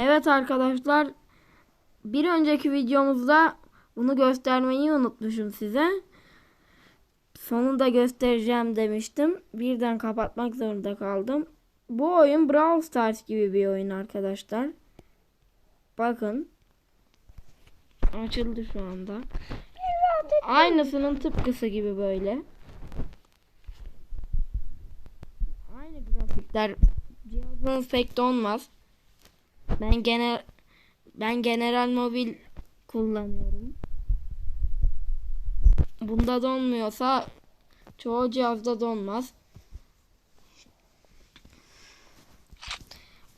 Evet arkadaşlar bir önceki videomuzda bunu göstermeyi unutmuşum size. Sonunda göstereceğim demiştim. Birden kapatmak zorunda kaldım. Bu oyun Brawl Stars gibi bir oyun arkadaşlar. Bakın. Açıldı şu anda. Aynısının tıpkısı gibi böyle. Aynı grafikler. Cihazınız pek donmaz. Ben genel ben General Mobil kullanıyorum. Bunda donmuyorsa çoğu cihazda donmaz.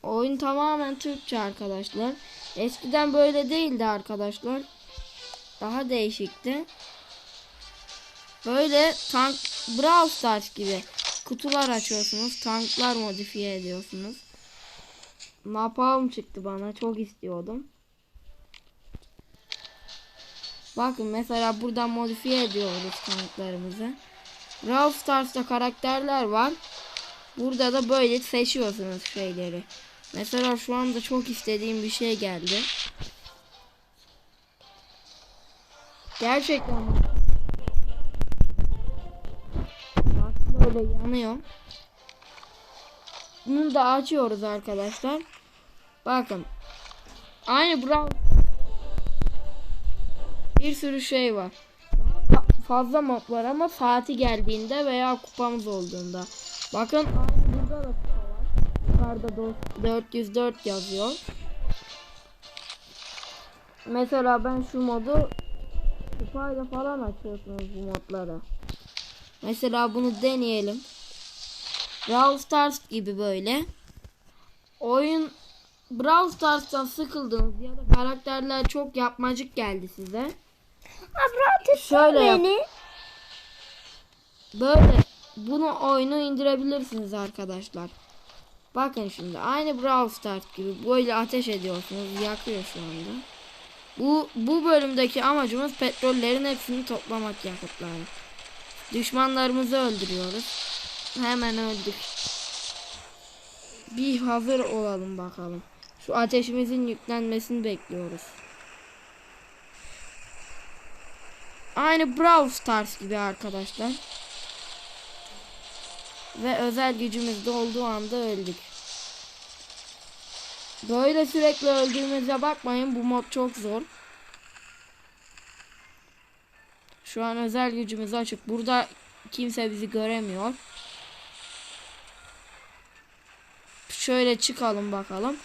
Oyun tamamen Türkçe arkadaşlar. Eskiden böyle değildi arkadaşlar. Daha değişikti. Böyle tank Brawl Stars gibi kutular açıyorsunuz. Tanklar modifiye ediyorsunuz. Napalm çıktı bana. Çok istiyordum. Bakın mesela buradan modifiye ediyoruz tanklarımızı. Brawl Stars'ta karakterler var. Burada da böyle seçiyorsunuz şeyleri. Mesela şu anda çok istediğim bir şey geldi. Gerçekten Bak böyle yanıyor. Bunu da açıyoruz arkadaşlar. Bakın. Aynı Brawl bir sürü şey var. Daha fa- fazla mod var ama saati geldiğinde veya kupamız olduğunda. Bakın burada da kupa var. Yukarıda do- 404 yazıyor. Mesela ben şu modu kupayla falan açıyorsunuz bu modları. Mesela bunu deneyelim. Brawl Stars gibi böyle. Oyun Brawl Stars'tan sıkıldınız ya da karakterler çok yapmacık geldi size. Abra Şöyle yap. beni. Böyle bunu oyunu indirebilirsiniz arkadaşlar. Bakın şimdi aynı Brawl Stars gibi böyle ateş ediyorsunuz. Yakıyor şu anda. Bu bu bölümdeki amacımız petrollerin hepsini toplamak yakıtları. Düşmanlarımızı öldürüyoruz. Hemen öldük. Bir hazır olalım bakalım. Şu ateşimizin yüklenmesini bekliyoruz. Aynı Brawl Stars gibi arkadaşlar. Ve özel gücümüzde olduğu anda öldük. Böyle sürekli öldüğümüze bakmayın bu mod çok zor. Şu an özel gücümüz açık. Burada kimse bizi göremiyor. Şöyle çıkalım bakalım.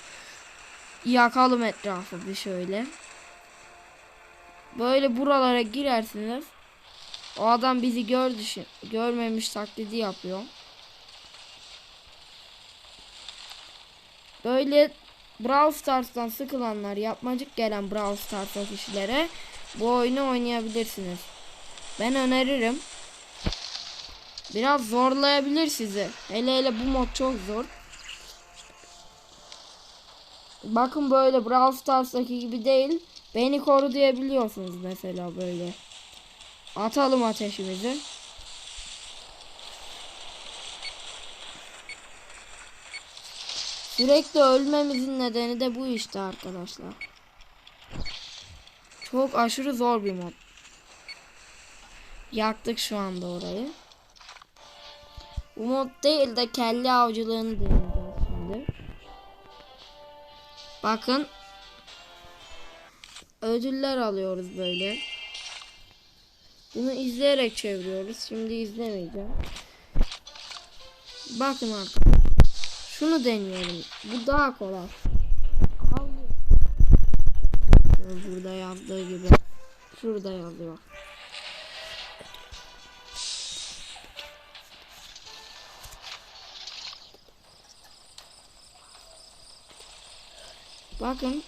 Yakalım etrafı bir şöyle. Böyle buralara girersiniz. O adam bizi gördü, şi- görmemiş taklidi yapıyor. Böyle Brawl Stars'tan sıkılanlar, yapmacık gelen Brawl Stars'a kişilere bu oyunu oynayabilirsiniz. Ben öneririm. Biraz zorlayabilir sizi. Hele hele bu mod çok zor. Bakın böyle Brawl Stars'taki gibi değil. Beni koru diyebiliyorsunuz mesela böyle. Atalım ateşimizi. Sürekli ölmemizin nedeni de bu işte arkadaşlar. Çok aşırı zor bir mod. Yaktık şu anda orayı. Bu mod değil de kelle avcılığını deneyeceğiz Bakın. Ödüller alıyoruz böyle. Bunu izleyerek çeviriyoruz. Şimdi izlemeyeceğim. Bakın arkadaşlar. Şunu deneyelim. Bu daha kolay. Burada yazdığı gibi. Şurada yazıyor. Bakın.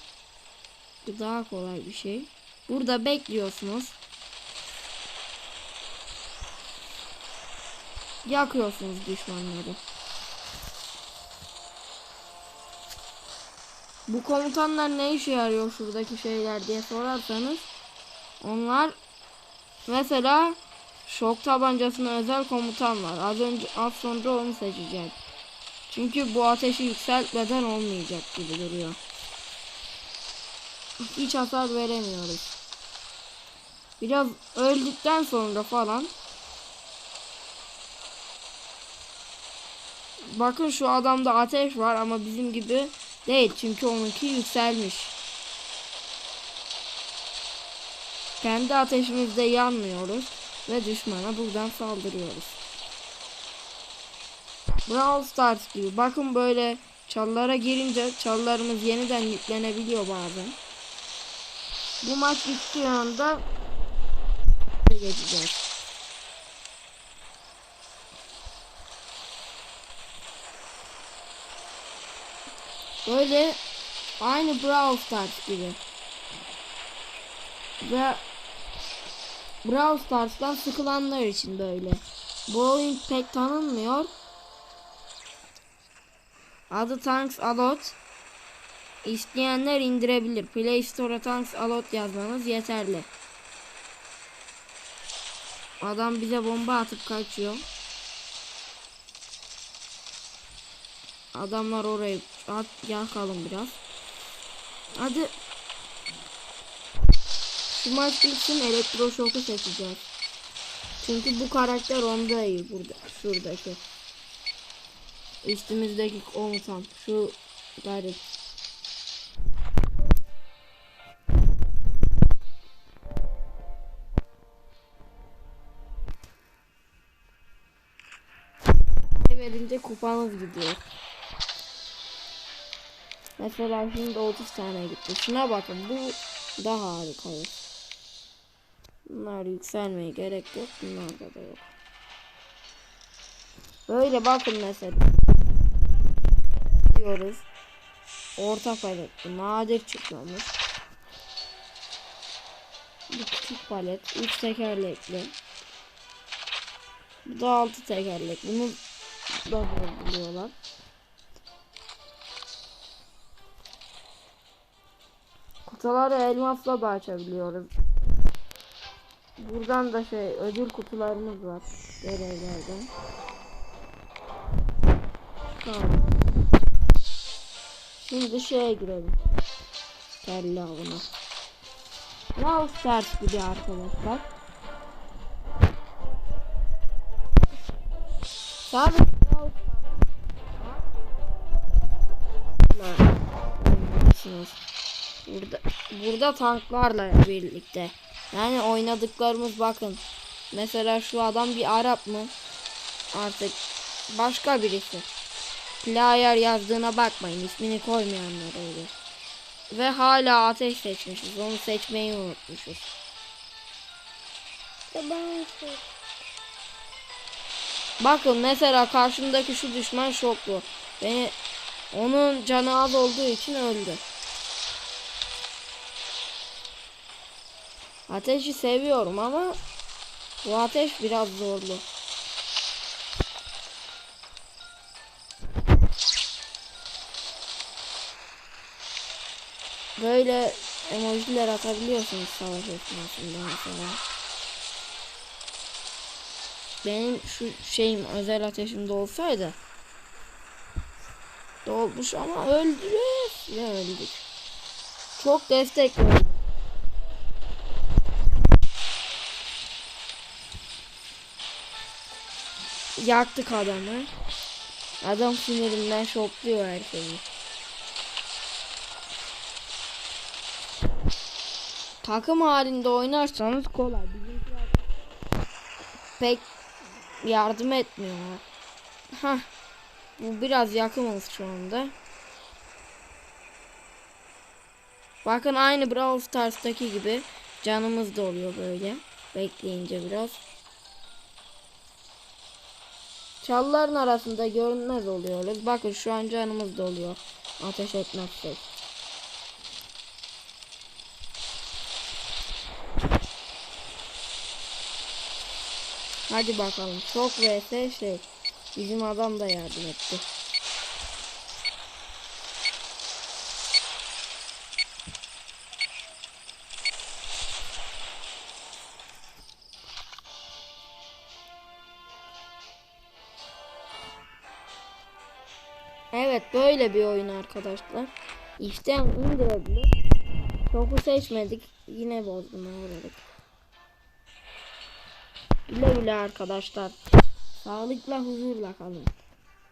Daha kolay bir şey. Burada bekliyorsunuz. Yakıyorsunuz düşmanları. Bu komutanlar ne işe yarıyor şuradaki şeyler diye sorarsanız onlar mesela şok tabancasına özel komutan var. Az önce az sonra onu seçeceğim. Çünkü bu ateşi yükseltmeden olmayacak gibi duruyor. Hiç hasar veremiyoruz. Biraz öldükten sonra falan Bakın şu adamda ateş var ama bizim gibi değil çünkü onunki yükselmiş. Kendi ateşimizde yanmıyoruz ve düşmana buradan saldırıyoruz. Brawl Stars gibi. Bakın böyle çalılara girince çalılarımız yeniden yüklenebiliyor bazen. Bu maç bittiği anda geçeceğiz. Böyle aynı Brawl Stars gibi. Ve Brawl Stars'tan sıkılanlar için böyle. Bu oyun pek tanınmıyor. Adı Tanks Alot. İsteyenler indirebilir. Play Store'a Tanks Alot yazmanız yeterli. Adam bize bomba atıp kaçıyor. Adamlar orayı at yakalım biraz. Hadi. Şu maç bitsin elektroşoku seçeceğiz. Çünkü bu karakter onda iyi burada. Şuradaki. Üstümüzdeki komutan. Şu garip. Kupanız gidiyor. Mesela şimdi 30 tane gitti. Şuna bakın bu daha harika. Bunlar yükselmeye gerek yok. Bunlarda da yok. Böyle bakın mesela. Diyoruz. Orta paletli. Nadir çıkmamış. Bu küçük palet. 3 tekerlekli. Bu da 6 tekerlekli. Bunu da buluyorlar. Kutuları elmasla da açabiliyoruz. Buradan da şey ödül kutularımız var. Görevlerden. Tamam. Şimdi şeye girelim. Kelle avına. Brawl Stars gibi arkadaşlar. Sadece Burada tanklarla birlikte. Yani oynadıklarımız bakın. Mesela şu adam bir Arap mı? Artık başka birisi. Player yazdığına bakmayın. ismini koymayanlar öyle. Ve hala ateş seçmişiz. Onu seçmeyi unutmuşuz. Bakın mesela karşımdaki şu düşman şoklu. Beni onun canı az olduğu için öldü. Ateşi seviyorum ama bu ateş biraz zorlu. Böyle emojiler atabiliyorsunuz savaş esnasında mesela. Benim şu şeyim özel ateşimde olsaydı dolmuş ama öldürüz ve öldük. Çok destek verdim. Yaktık adamı. Adam sinirinden şokluyor herkesi. Takım halinde oynarsanız kolay. Bizimkiler pek yardım etmiyorlar. Hah. Bu biraz yakınız şu anda. Bakın aynı Brawl Stars'taki gibi canımız da oluyor böyle. Bekleyince biraz. Çalıların arasında görünmez oluyoruz. Bakın şu an canımız doluyor. Ateş etmezsek. Hadi bakalım. Çok vs şey. Bizim adam da yardım etti. Evet böyle bir oyun arkadaşlar. İşten indirebilir. Topu seçmedik. Yine bozdum uğradık. Güle güle arkadaşlar. Sağlıkla huzurla kalın.